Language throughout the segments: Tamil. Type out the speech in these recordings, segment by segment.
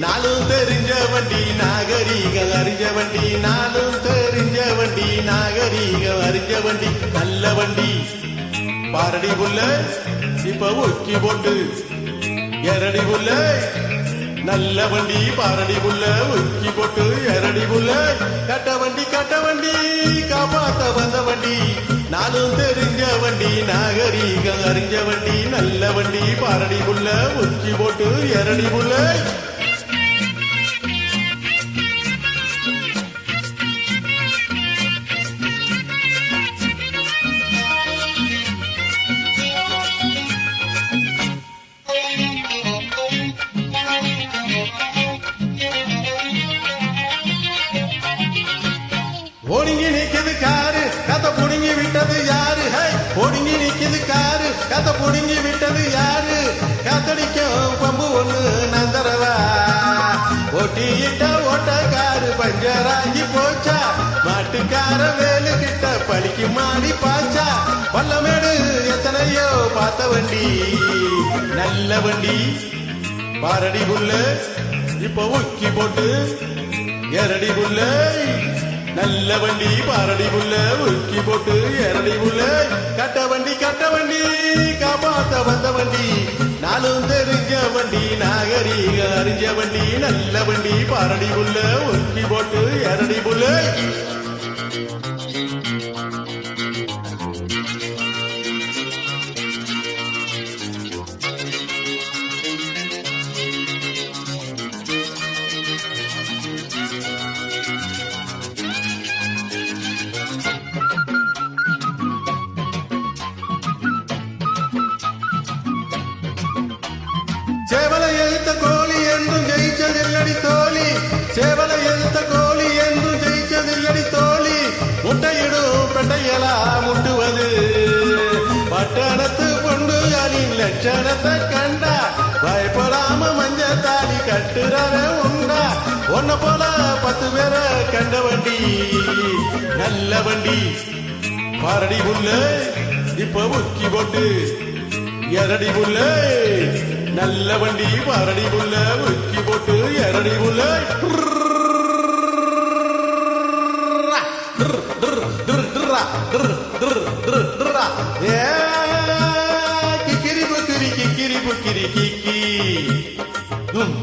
நாளும் தெரிஞ்ச வண்டி நாகரீகம் அறிஞ்ச வண்டி நாளும் தெரிஞ்ச வண்டி நாகரீகம் அறிஞ்ச வண்டி நல்ல வண்டி. பாரடி புள்ள இப்ப ஒக்கி போட்டு. எரடி புள்ள நல்ல வண்டி. பாரடி புள்ள ஒக்கி போட்டு. எரடி புள்ள கட்ட வண்டி கட்ட வண்டி. காப்பாத்த வந்த வண்டி. நானும் தெரிஞ்ச வண்டி நாகரீகம் அறிஞ்ச வண்டி நல்ல வண்டி. பாரடி புள்ள ஒக்கி போட்டு. எரடி புள்ள ஒடுங்கி நிக்குது காரு கத்த புடுங்கி விட்டது யாரு? காத்தடிக்கும் பம்பு ஒண்ணு நந்தரவா? ஒட்டியிட்ட காரு பஞ்சராகி போச்சா? மாட்டுக்கார வேலு கிட்ட பழிக்கு மாடி பாச்சா? பல்லமேடு எத்தனையோ பார்த்த வண்டி. நல்ல வண்டி. பாரடி புல்லு. இப்ப உக்கி போட்டு எரடி புல்லை. நல்ல வண்டி பாரடி புள்ள உருக்கி போட்டு எரடி புள்ள கட்ட வண்டி கட்ட வண்டி காப்பாத்த வந்த வண்டி. நாளும் தெரிஞ்ச வண்டி நாகரீக அறிஞ்ச வண்டி. நல்ல வண்டி பாரடி புள்ள உருக்கி போட்டு எரடி புள்ள போல பத்து பேர கண்ட வண்டி நல்ல வண்டி. பாரடி புல்ல இப்ப உக்கி போட்டு எரடி புல்ல நல்ல வண்டி பாரடி புல்ல உக்கி போட்டு எரடி புல்ல கிக்கிரி புக்கிரி கிக்கிரி புக்கிரி கிக்கி கும்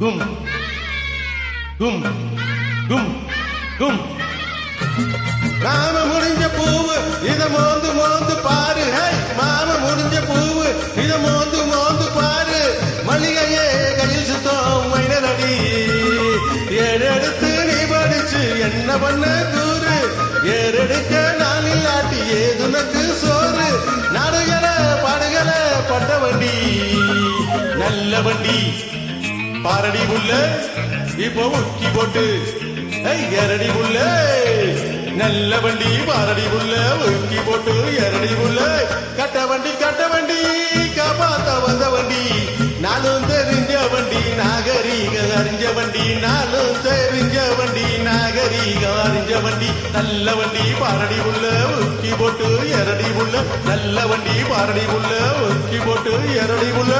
கும். கும் கும் கும் மாம முடிஞ்ச பூவு இத மோந்து மோந்து பாரு. ஹை மாம முடிஞ்ச பூவு இத மோந்து மோந்து பாரு. மளிகையே கையில் சுத்தம் மைனரடி ஏறெடுத்து நீ படிச்சு என்ன பண்ண கூறு? ஏறெடுக்க நான் இல்லாட்டி ஏதுனக்கு சோறு? நாடுகள பாடுகள பட்ட வண்டி. நல்ல வண்டி. பாரடி புல்ல இப்போ உக்கி போட்டு எரடி புல்ல நல்ல வண்டி பாரடி புல்ல உக்கி போட்டு எரடி புல்ல கட்ட வண்டி கட்ட வண்டி காப்பாத்த வந்த வண்டி. நானும் தெரிஞ்ச வண்டி நாகரீகம் அறிஞ்ச வண்டி. நானும் தெரிஞ்ச வண்டி நாகரீகம் அறிஞ்ச வண்டி. நல்ல வண்டி பாரடி புல்ல உக்கி போட்டு எரடி புல்ல நல்ல வண்டி பாரடி புல்ல உக்கி போட்டு எரடி புல்ல